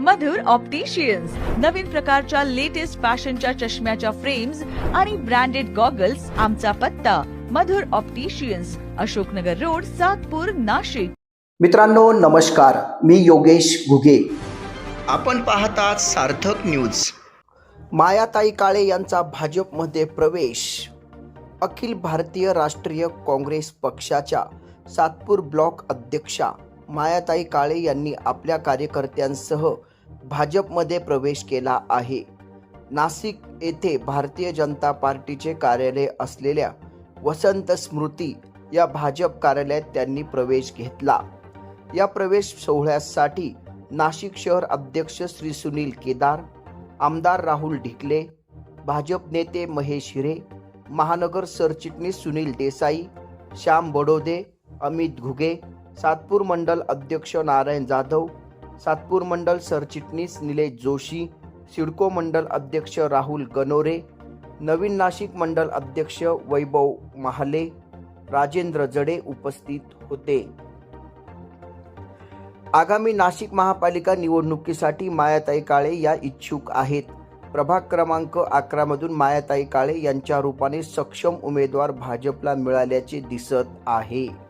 मधुर opticians नवीन प्रकारच्या latest फॅशनच्या चष्म्याच्या फ्रेम्स आणि ब्रँडेड गॉगल्स आमचा पत्ता. Madhur opticians Ashoknagar road Satpur Nashik. मित्रांनो नमस्कार. मी योगेश घुगे. आपण पाहतात सार्थक न्यूज मायाताई काळे यांचा भाजपमध्ये प्रवेश. अखिल भारतीय राष्ट्रीय काँग्रेस पक्षाच्या सातपूर ब्लॉक अध्यक्षा मायाताई काळे यांनी आपल्या कार्यकर्त्यांसह भाजपमध्ये प्रवेश केला आहे. नाशिक येथे भारतीय जनता पार्टीचे कार्यालय असलेल्या वसंत स्मृती या भाजप कार्यालयात त्यांनी प्रवेश घेतला. या प्रवेश सोहळ्यासाठी नाशिक शहर अध्यक्ष श्री सुनील केदार आमदार राहुल ढिकले भाजप नेते महेश हिरे महानगर सरचिटणीस सुनील देसाई श्याम बडोदे अमित घुगे सातपूर मंडल अध्यक्ष नारायण जाधव सातपूर मंडल सरचिटणीस निलेश जोशी सिडको मंडल अध्यक्ष राहुल गनोरे नवीन नाशिक मंडल अध्यक्ष वैभव महाले राजेंद्र जडे उपस्थित होते. आगामी नाशिक महापालिका निवडणुकीसाठी मायाताई काळे या इच्छुक आहेत. प्रभाग क्रमांक अकरामधून मायाताई काळे यांच्या रूपाने सक्षम उमेदवार भाजपला मिळाल्याचे दिसत आहे.